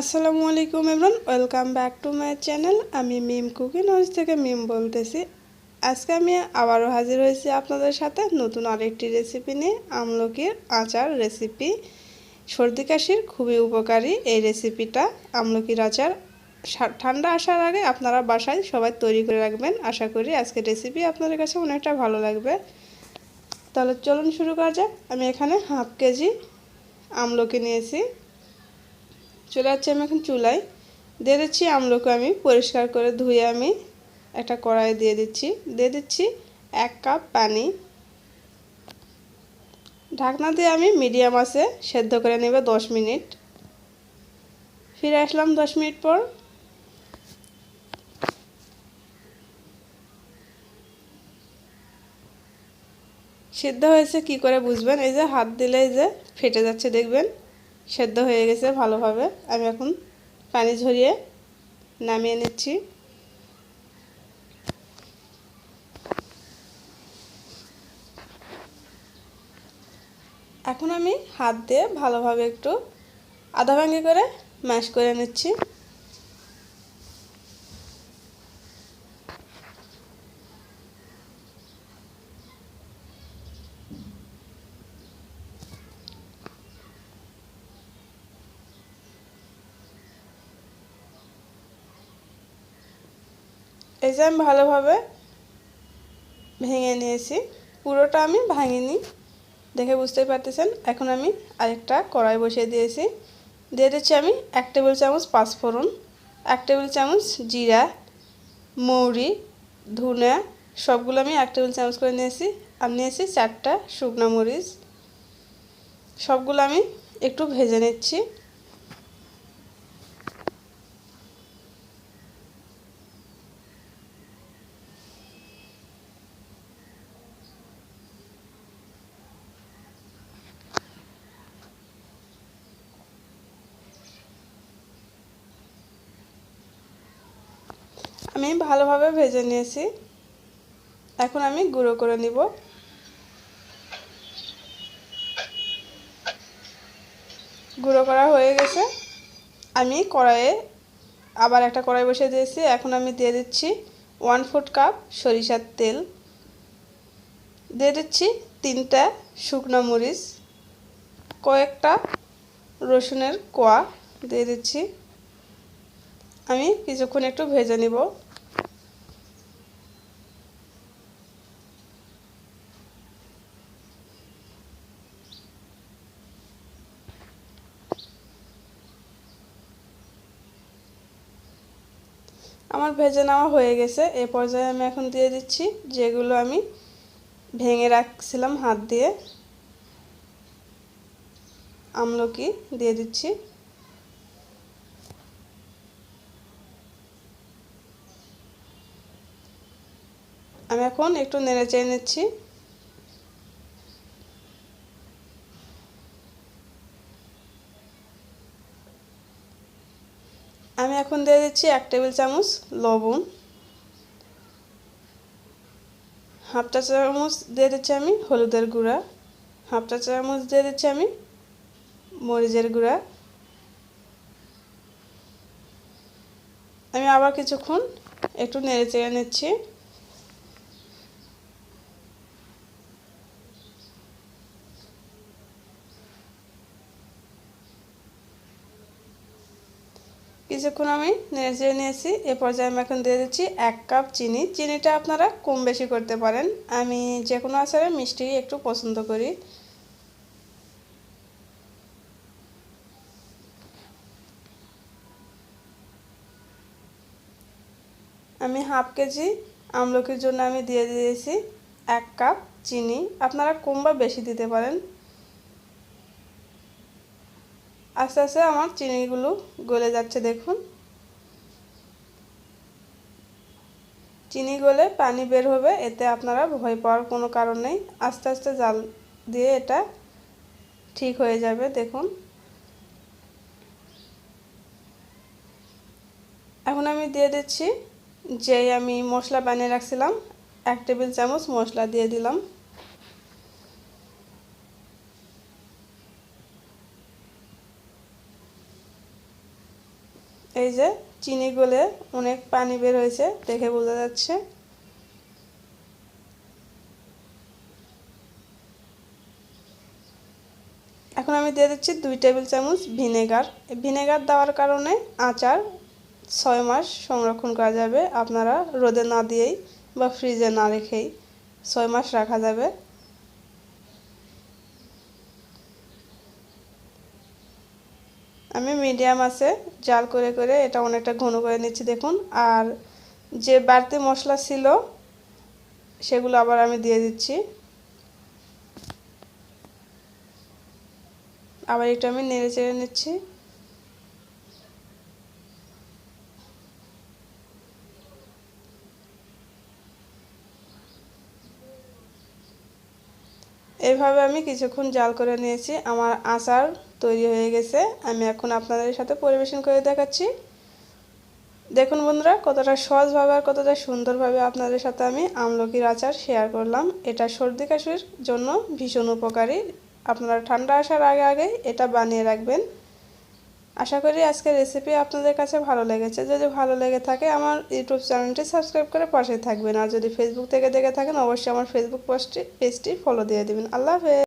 আসসালামু আলাইকুম Imran welcome back to my channel. আমি মিম কুকিং হাউস থেকে মিম বলতেছি। আজকে আমি আবারও হাজির হয়েছি আপনাদের সাথে নতুন আরেকটি রেসিপি নিয়ে, আমলকির আচার রেসিপি সর্দি কাশির খুবই উপকারী এই রেসিপিটা আমলকির আচার ঠান্ডা আসার আগে আপনারা বাসায় সবাই তৈরি করে রাখবেন। আশা করি আজকে রেসিপি আপনাদের কাছে অনেকটা ভালো লাগবে। তাহলে চলুন শুরু করা যাক। আমি এখানে হাফ কেজি আমলকি নিয়েছি। চলে যাচ্ছি আমি এখন চুলায়। দিয়ে দিচ্ছি আমলকে আমি, পরিষ্কার করে ধুয়ে আমি একটা কড়াই দিয়ে দিচ্ছি। দিয়ে দিচ্ছি এক কাপ পানি। ঢাকনা দিয়ে আমি মিডিয়াম আছে, সেদ্ধ করে নেবে দশ মিনিট। ফিরে আসলাম দশ মিনিট পর। সিদ্ধ হয়েছে কি করে বুঝবেন? এই যে হাত দিলে এই যে ফেটে যাচ্ছে, দেখবেন? সেদ্ধ হয়ে গেছে ভালোভাবে। আমি এখন পানি ঝরিয়ে নামিয়ে নিচ্ছি। এখন আমি হাত দিয়ে ভালোভাবে একটু আধা ভাঙ্গি করে ম্যাশ করে নিচ্ছি। এই যে আমি ভালোভাবে ভেঙে নিয়েছি। পুরোটা আমি ভাঙিনি। দেখে বুঝতেই পারতেছেন, এখন আমি আরেকটা কড়াই বসিয়ে দিয়েছি। দিয়ে দিচ্ছি আমি এক টেবিল চামচ পাঁচফোড়ন, এক টেবিল চামচ জিরা, মৌরি ধুনা সবগুলো আমি এক টেবিল চামচ করে নিয়েছি। আর নিয়েছি চারটা শুকনো মরিচ। সবগুলো আমি একটু ভেজে নিচ্ছি। আমি ভালোভাবে ভেজে নিয়েছি। এখন আমি গুঁড়ো করে নিব। গুঁড়ো করা হয়ে গেছে। আমি কড়াইয়ে আবার একটা কড়াই বসিয়ে দিয়েছি। এখন আমি দিয়ে দিচ্ছি ওয়ান ফুট কাপ সরিষার তেল। দিয়ে দিচ্ছি তিনটা শুকনো মরিচ। কয়েকটা রসুনের কোয়া দিয়ে দিচ্ছি। আমি কিছুক্ষণ একটু ভেজে নিব। আমার ভেজে নেওয়া হয়ে গেছে। এ পর্যায়ে আমি এখন দিয়ে দিচ্ছি যেগুলো আমি ভেঙে রাখছিলাম হাত দিয়ে। আমলকি দিয়ে দিচ্ছি। আমি এখন একটু নেড়ে চেয়ে নিচ্ছি। আমি এখন দিয়ে দিচ্ছি এক টেবিল চামচ লবণ। হাফ চা চামচ দিয়ে দিচ্ছি আমি হলুদের গুঁড়া। হাফ চা চামচ দিয়ে দিচ্ছি আমি মরিচের গুঁড়া। আমি আবার কিছুক্ষণ একটু নেড়ে চেড়ে নিচ্ছি। কিছুক্ষণ আমি নেড়ে নিয়েছি। এ পর্যায়ে আমি এখন দিয়ে দিচ্ছি এক কাপ চিনি। চিনিটা আপনারা কম বেশি করতে পারেন। আমি যে কোনো আচারে মিষ্টি একটু পছন্দ করি। আমি হাফ কেজি আমলকির জন্য আমি দিয়ে দিয়েছি এক কাপ চিনি। আপনারা কম বা বেশি দিতে পারেন। আস্তে আস্তে আমার চিনিগুলো গলে যাচ্ছে, দেখুন। চিনি গলে পানি বের হবে, এতে আপনারা ভয় পাওয়ার কোনো কারণ নেই। আস্তে আস্তে জাল দিয়ে এটা ঠিক হয়ে যাবে, দেখুন। এখন আমি দিয়ে দিচ্ছি যেই আমি মশলা বানিয়ে রাখছিলাম, এক টেবিল চামচ মশলা দিয়ে দিলাম। এই যে চিনি গলে অনেক পানি বের হয়েছে, দেখে বোঝা যাচ্ছে। এখন আমি দিয়ে দিচ্ছি দুই টেবিল চামচ ভিনেগার। ভিনেগার দেওয়ার কারণে আচার ছয় মাস সংরক্ষণ করা যাবে। আপনারা রোদে না দিয়েই বা ফ্রিজে না রেখেই ছয় মাস রাখা যাবে। আমি মিডিয়াম আছে, জাল করে করে এটা অনেকটা ঘন করে নিচ্ছি, দেখুন। আর যে বাড়তি মশলা ছিল, সেগুলো আবার আমি দিয়ে দিচ্ছি। আবার একটু আমি নেড়ে চেড়ে নিচ্ছি। এইভাবে আমি কিছুক্ষণ জাল করে নিয়েছি। আমার আচার তৈরি হয়ে গেছে। আমি এখন আপনাদের সাথে পরিবেশন করে দেখাচ্ছি। দেখুন বন্ধুরা, কতটা সহজভাবে আর কতটা সুন্দরভাবে আপনাদের সাথে আমি আমলকির আচার শেয়ার করলাম। এটা সর্দি কাশির জন্য ভীষণ উপকারী। আপনারা ঠান্ডা আসার আগে আগে এটা বানিয়ে রাখবেন। আশা করি আজকের রেসিপি আপনাদের কাছে ভালো লেগেছে। যদি ভালো লেগে থাকে, আমার ইউটিউব চ্যানেলটি সাবস্ক্রাইব করে পাশে থাকবেন। আর যদি ফেসবুক থেকে দেখে থাকেন, অবশ্যই আমার ফেসবুক পোস্টটি পেজটি ফলো দিয়ে দেবেন। আল্লাহ হাফেজ।